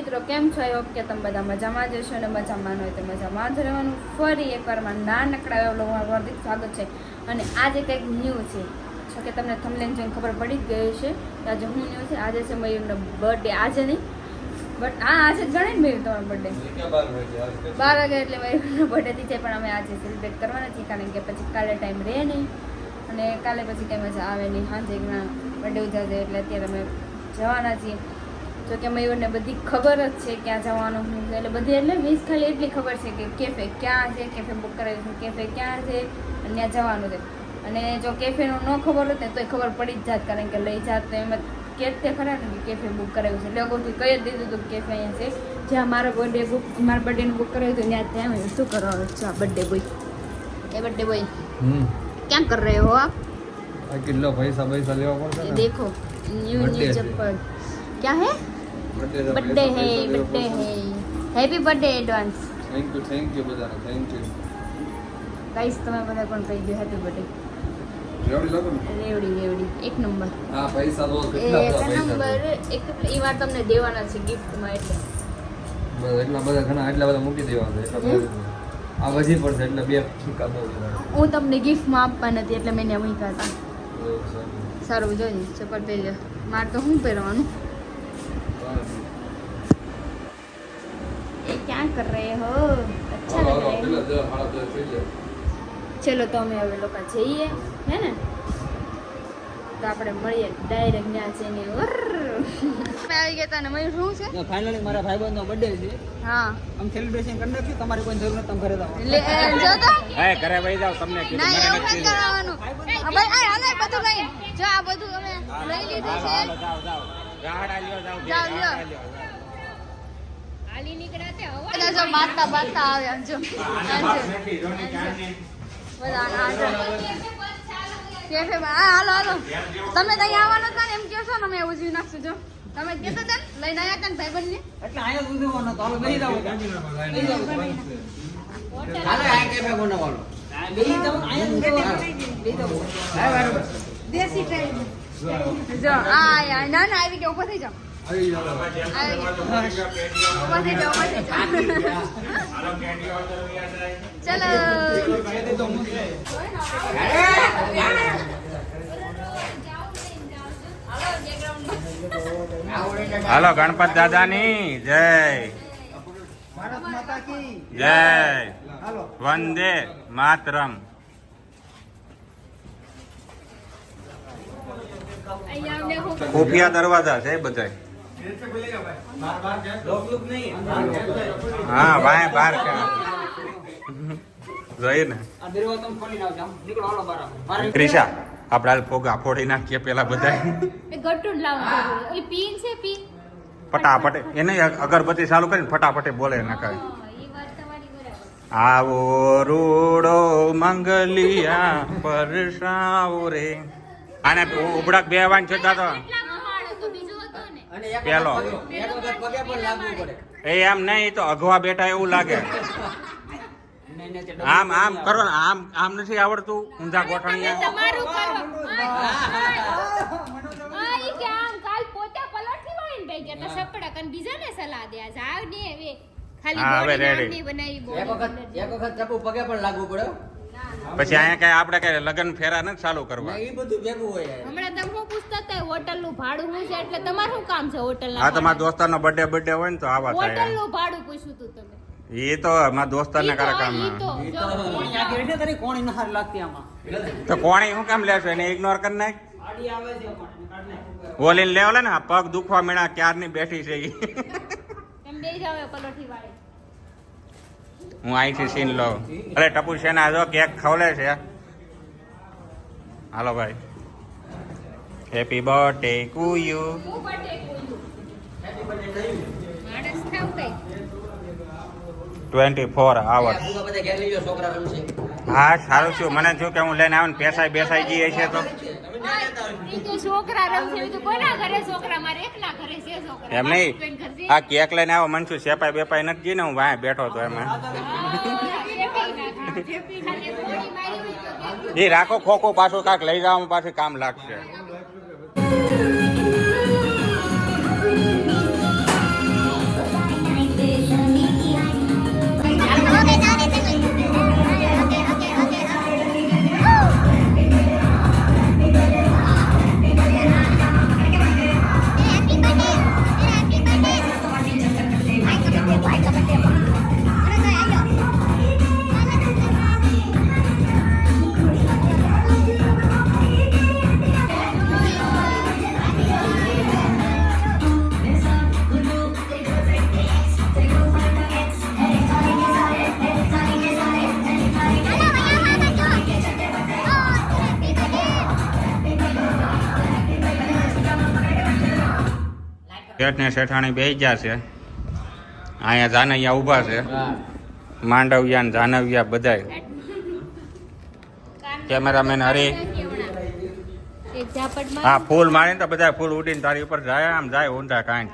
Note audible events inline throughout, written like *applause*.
મિત્રો કેમ છો? એ ઓકે કે તમે બધા મજામાં જ હશો અને મજામાં હોય તો મજામાં જ રહેવાનું. ફરી એકવારમાં નાનકડા એવો લોકોમાં હાર્દિક સ્વાગત છે. અને આજે કંઈક ન્યૂ છે. જો કે તમને થમલેન જોઈને ખબર પડી જ ગઈ છે કે આજે હું ન્યૂ છે? આજે છે મયુરનો બર્થડે આજે નહીં બટ આ આજે જ ગણે ને મયુર તમારો બર્થડે બાર વાગે? એટલે મયુરનો બર્થડે થી છે પણ અમે આજે સેલિબ્રેટ કરવાના છીએ કારણ કે પછી કાલે ટાઈમ રહે નહીં. અને કાલે પછી કંઈ મજા આવે નહીં. સાંજે બર્થડે ઉજાશે એટલે અત્યારે અમે જવાના છીએ. તો કે મયુરને બધી ખબર જ છે ક્યાં જવાનું હું એટલે બધી એટલે મીન્સ ખાલી એટલી ખબર છે કે કેફે ક્યાં છે કેફે બુક કરાવ્યું છે કેફે ક્યાં છે અને ત્યાં જવાનું છે. અને જો કેફેનું ન ખબર હોત ને તો ખબર પડી જ જાત કારણ કે લઈ જાત તો એમાં કે તે ખરા ને કેફે બુક કરાવ્યું છે. એટલે અગાઉથી કહી જ દીધું હતું કેફે અહીંયા છે. જ્યાં મારો બર્થડે બુક મારા બર્થડેનું બુક કરાવ્યું હતું ત્યાં ત્યાં શું કરવાનું છે? આ બર્થડે બોય એ બર્થડે બોય ક્યાં કર રહ્યો હો? આપ કેટલો પૈસા પૈસા લેવા પડશે દેખો. ન્યુ ન્યુ ચપ્પલ. ક્યાં હે? Birthday hey birthday hey happy birthday advance thank you thank you બધાને થેન્ક યુ ગાઈસ તમે બધા પણ કહી દો? હેપી બર્થડે રેવડી લાગો રેવડી રેવડી. એક નંબર. હા પૈસા તો કેટલા પૈસા નંબર એક એ વાર તમને દેવાના છે ગિફ્ટમાં એટલે. એટલા બધા ઘણા એટલા બધા મૂકી દેવાના એટલા આ વધી પડશે એટલે બે ફૂકા બહુ હું તમને ગિફ્ટમાં આપવા નથી એટલે મેં ત્યાં મૂક્યા હતા. સારું. જોઈએ ચપ્પલ પહેરી મારે તો શું પહેરવાનું? એ ક્યાં કર રહે હો અચ્છા હાલો, લગ રહે પેલા દસ, સાડા દસ થઈ જાય. ચલો તો અમે હવે લોકો જઈએ હે ને? તો આપણે મળીએ ડાયરેક્ટ ત્યાં છે ને અમે આવી ગયા તા ને મયુર શું છે? ફાઇનલી મારા ભાઈબંધનો બર્થડે છે. હા. આમ સેલિબ્રેશન કરી નાખ્યું તમારે કોઈ જરૂર નથી તમે ઘરે જાઓ. લે એ, જો તો. હે ઘરે વઈ જાવ તમને કીધું ના એવું નથી. કરવાનું. કીધું. કરાવવાનું હા, ભાઈ આ હાલે બધું લઈ. જો આ બધું અમે લઈ લીધું છે. જાવ જાવ જાવ જાવ જાવ જાઓ, બે નીકળ્યા તે બધા જો બાતા બાતા આવ્યા જો. આ. બધા આ. કેફેમાં હા હાલો હાલો. તમે ત્યાં આવવાના હતા ને એમ કહો છો ને અમે ઉજવી નાખશું જો. તમે કહેતા હતા ને લઈને આવ્યા હતા ને ભાઈબંધને? એટલે અહીંયા જ ઉજવવાનો તો હવે નહીં જાવ હાલો આ કેફે બનાવવાનો દેશી અહીંયા જ આ આયા. ના ના આવી ગયા ઊભા થઈ જાઓ. હાલો ગણપત દાદાની જય. જય. વંદે માતરમ. ખુફિયા દરવાજા છે બધા હા ભાઈ બહાર છે ને. ક્રિશા આપણે હાલ ફોગા ફોડી નાખીએ પેલા બધા છે ફટાફટ. એને અગરબત્તી ચાલુ કરીને ફટાફટ બોલે નખાય આવો રૂડો મંગલિયા પરસાવ રે. આને ઉબડાક બે વાન છોડતા તો. અને એક પેલો. વખત પગે- એક વખત પગે પણ લાગવું પડે. એ એમ નહીં તો અઘવા બેઠા એવું લાગે. આમ આમ કરો ને આમ આમ નથી આવડતું ઊંધા ગોઠણિયા. પછી અહીંયા કઈ આપણે કઈ લગ્ન ફેરા નથી ચાલુ કરવા. એ બધું ભેગું હોય. હમણાં તમે શું પૂછતા હતા હોટલનું ભાડું શું છે એટલે તમારું શું કામ છે હોટલના હા તમારા દોસ્તારનો બર્થડે બર્થડે હોય ને તો આવા થાય. હોટલનું ભાડું પૂછ્યું તું તમે. એ તો મારા દોસ્તારને કરે કામ તો, તો કોણી શું કામ લેશો? એને ઇગ્નોર કરી નાખ. ઓલીને લેવો લે ને પગ દુખવા મેળા ક્યારની બેઠી છે હું અહીંથી સીન લઉં. અરે ટપુ સેના જો કેક ખવલે છે? હાલો ભાઈ. Happy birthday to you twenty four hours હા સારું છું. મને થયું કે હું લઈને આવું પેસાઈ બેસાઈ જઈએ છે તો. એમ નહીં. આ કેક લઈને આવો. મનસુ સેપાઈ બેપાઈ નથી જઈને હું વાય બેઠો હતો એમાં. એ રાખો ખોખો પાછું કાંક લઈ જવામાં પાછું કામ લાગશે. thank you શેઠ ને શેઠાણી બે ગયા છે. અહીંયા જાનૈયા ઊભા છે. માંડવિયા ને જાનવિયા બધાય. કેમેરામેન હરી. હા ફૂલ મારીને તો બધા ફૂલ ઉડીને તારી ઉપર જાય આમ જાય ઊંધા કાંઈ.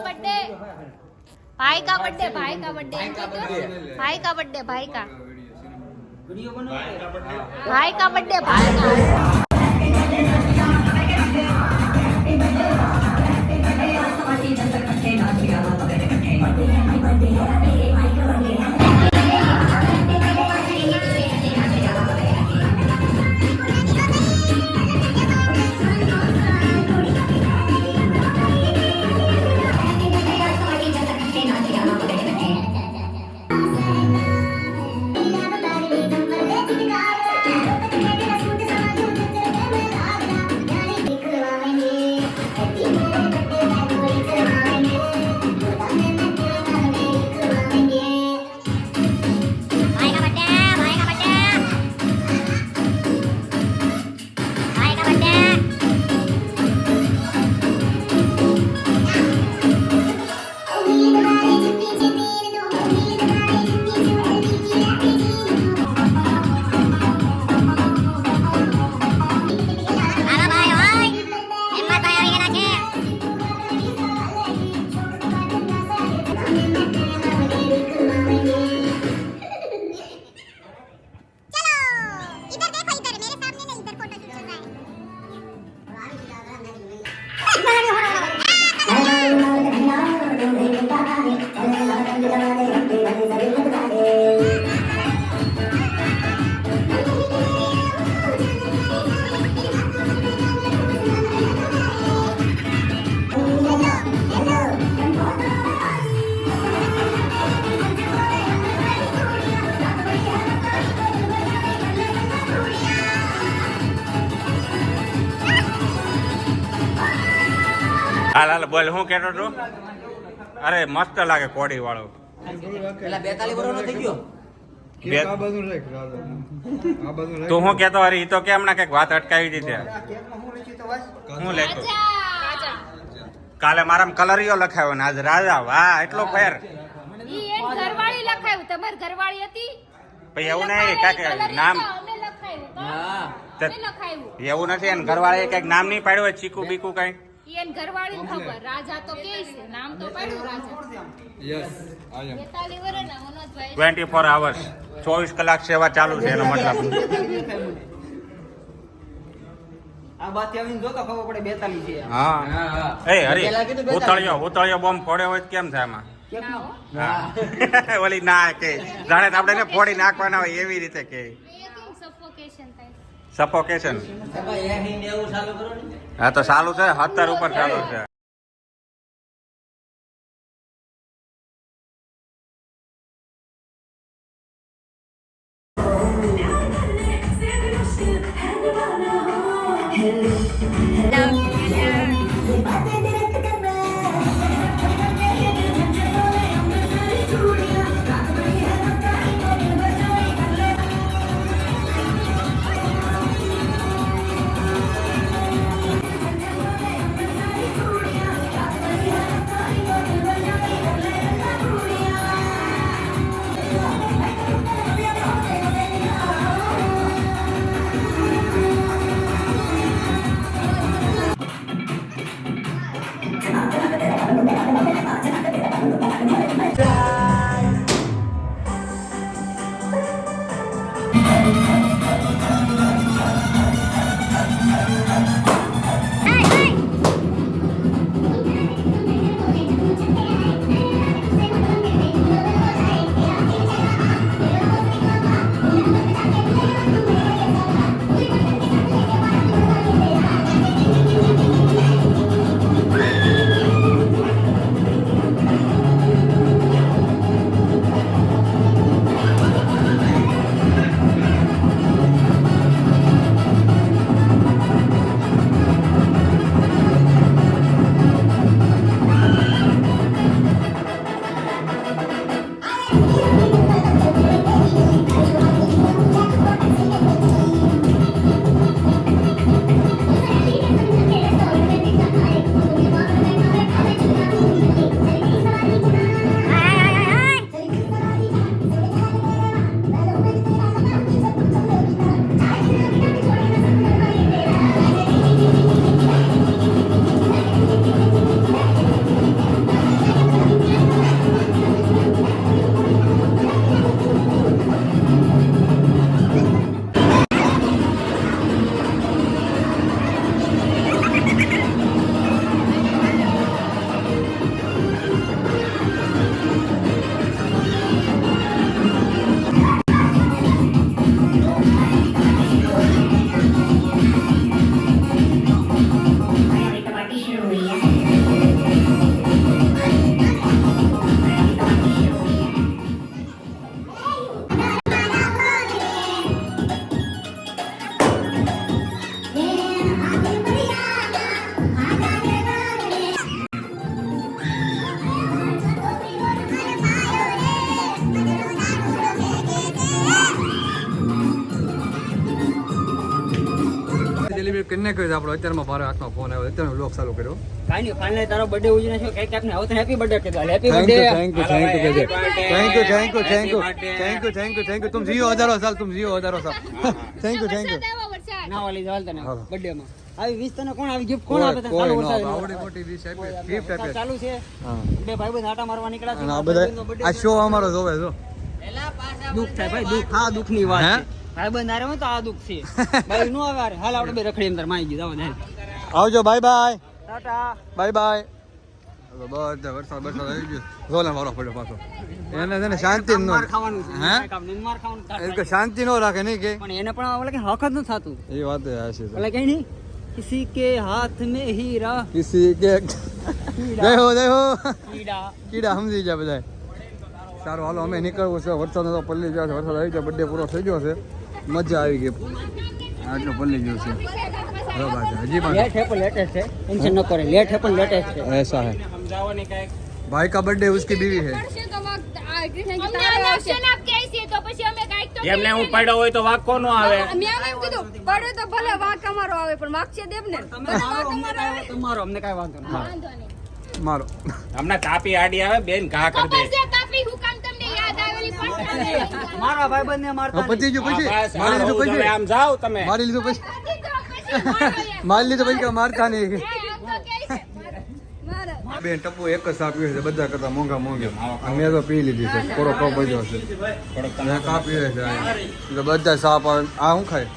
बर्थडे? भाई का बर्थडे भाई का बर्थडे भाई का बर्थडे। भाई का भाई का बर्थडे भाई का। Bye. હાલ હાલ બોલ હું કેટલો છું અરે મસ્ત લાગે કોડી વાળો. તું હું કેતો અરે ઈ તો કેમ ના કંઈક વાત અટકાવી દીધી? હું લેતો કાલે મારામાં કલરિયો લખાયો ને આજ. રાજા વાહ એટલો ફેર. ઘરવાળી લખાયું. તમાર ઘરવાળી હતી? પછી એવું નહીં નામ એવું નથી એને ઘરવાળાએ કંઈક નામ નહીં પાડ્યું ચીકુ બીકુ કઈ? એને ઘરવાળી ખબર. રાજા તો કે છે. નામ તો પાડ્યું રાજા. Yes, I am. 42 વર્ષના મનોજભાઈ ટ્વેન્ટી ફોર આવર્સ ચોવીસ કલાક સેવા ચાલુ છે એનો મતલબ. આ બાદ આવીને જોતો ખબર પડે બેતાલી છે. હા. હા હા. એ હરી પેલા કીધું બેતાલી. ઉતળિયો ઉતળિયો બોમ્બ ફોડ્યો હોય કેમ થાય આમાં? *laughs* ઓલી ના કે. જાણે તો આપણે ફોડી નાખવાના હોય એવી રીતે કે. સફોકેશન થાય. Ya, atau salut saya, hatta rupar salut saya. Hello, hello. એને કહ્યું આપણો અત્યારમાં મારા હાથમાં ફોન આવ્યો અત્યારે લોક ચાલુ કર્યો. કાઈ ફાઇનલી તારો બર્થડે ઉજવીને છો કંઈક આપને આવતો હેપી બર્થડે કહેતો happy birthday thank you thank you thank you thank you thank you thank you thank you thank you તુમ જીઓ હજારો સાલ તુમ જીઓ હજારો સાલ. થેન્ક યુ થેન્ક યુ ના વાલી જવાલ તને બર્થડે માં આવી વીસ તને કોણ આવી ગિફ્ટ કોણ આપે તને? ચાલુ વરસાદ આવડે મોટી વીસ આપે ગિફ્ટ આપે ચાલુ છે. બે ભાઈ બંધ આટા મારવા નીકળ્યા છે આ બધા આ શો અમારો જોવે જો. એલા પાછા દુખ થાય ભાઈ દુખ. હા દુખની વાત છે. ભાઈ બંધારે તો આ નો હાલ આપણે રખડી અંદર માઈ ગયું જાવ આવજો બાય બાય બાય બાય બધા વરસાદ વરસાદ આવી ગયો. ઝોલા મારો પડ્યો પાછો. એને શાંતિ નો શાંતિ નો રાખે નહીં કે. પણ એને પણ ઓલા કે થતું. એ વાત છે. ઓલા કઈ નહીં કિસી કે હાથ મે હીરા. કીડા. સમજી જા બધા સારું હાલો અમે નીકળવું છે. વરસાદ તો પલ્લી જાય વરસાદ આવી ગયો બર્થડે પૂરો થઈ ગયો છે. મજા આવી ગઈ આટલો પલ્લી ગયો છે હજી પણ લેટ હે પણ લેટેસ્ટ છે ટેન્શન ન કરે લેટ હે પણ લેટેસ્ટ છે એસા હે સમજાવો ને કાઈ भाई का बर्थडे उसकी बीवी है એમને હું પડ્યો હોય તો વાક કોનો આવે મેં એમ કીધું પડ્યો તો ભલે વાક અમારો આવે પણ વાક છે દેવ ને તમારો અમને કાઈ વાંધો નહીં મારો હમણાં તાપી આડી આવે બેન ઘા કરી દે તાપી હું મારા ભાઈબંધને હા, મારતા પતી ગયું પછી? મારી લીધું પછી? આમ જાઓ તમે. મારી લીધું પછી? *laughs* મારી લીધું પછી મારતા નહીં બેન ટપુ એક જ પીવે છે બધા કરતા મોંઘા મોંઘી. મેં તો પી લીધી છે કોરો કપ બજો છે. મેં કા છે બધા સાપ આવે. આ શું ખાય?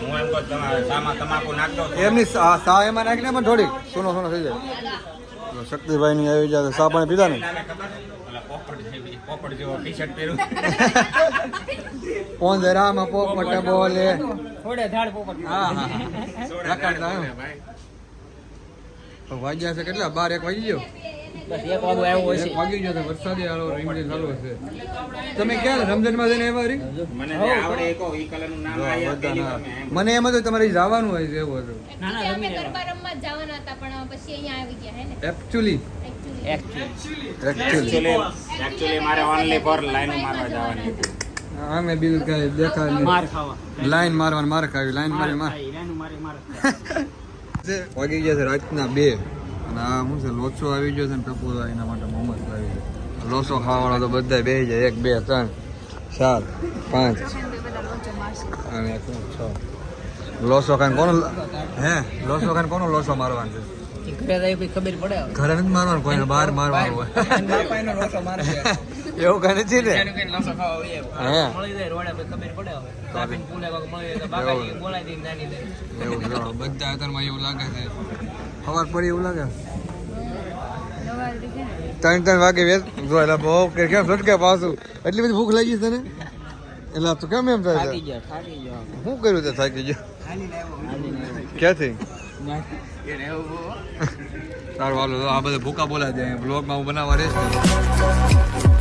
હું એમ કહું તમારે સામા તમાકુ નાખ દો એમની સા સા એમાં નાખીને પણ થોડીક. સોનો સોનો થઈ જાય. શક્તિભાઈ ની. આવી જાય સા પાણી પીધા ને પોપટ જેવો ટી શર્ટ પહેર્યું પોંજરામાં પોપટ બોલે. થોડે ધાડ પોપટ હા હા કેટલા? બાર એક વાગી ગયો? મને એમ. હતું તમારે જવાનું હોય છે એવું હતું. એકચ્યુઅલી અમે આવી ગયા એકચ્યુઅલી. એકચ્યુઅલી મારે ઓનલી ફોર લાઈન મારવા જવાની હતી. બિલ કઈ દેખાય માર ખાવા. લાઈન મારવાની માર ખાવી લાઈન મારી માર. ખાઈ, એનું મારી માર. *laughs* છે. વાગી ગયા છે રાતના બે. અને આ શું છે લોચો આવી ગયો છે ને ટપુ એના માટે મોહમ્મદ લાવી છે લોચો ખાવાવાળા તો બધા બે જાય. એક બે ત્રણ ચાર પાંચ. અને એક છ. લોસો ખાન કોનો હે? લોસો ખાન કોનો લોસો મારવાનો છે? ઘરે રહી કોઈ ખબર પડે ઘરે નથી મારવાનું કોઈને બહાર મારવાનું હોય. એવું કઈ નથી ને. *laughs* એવું. બધા અત્યારમાં એવું લાગે છે. ખબર પડી એવું લાગે? ત્રણ ત્રણ વાગે વેચ એટલે બહુ કે કેમ ફટકે પાછું? એટલી બધી ભૂખ લાગી તને એટલે તું કેમ એમ થાય શું કર્યું તે થાકી ગયો? ક્યાંથી? *laughs* સારું હાલો આ બધા ભૂકા બોલા દે બ્લોગમાં હું બનાવવા રહીશ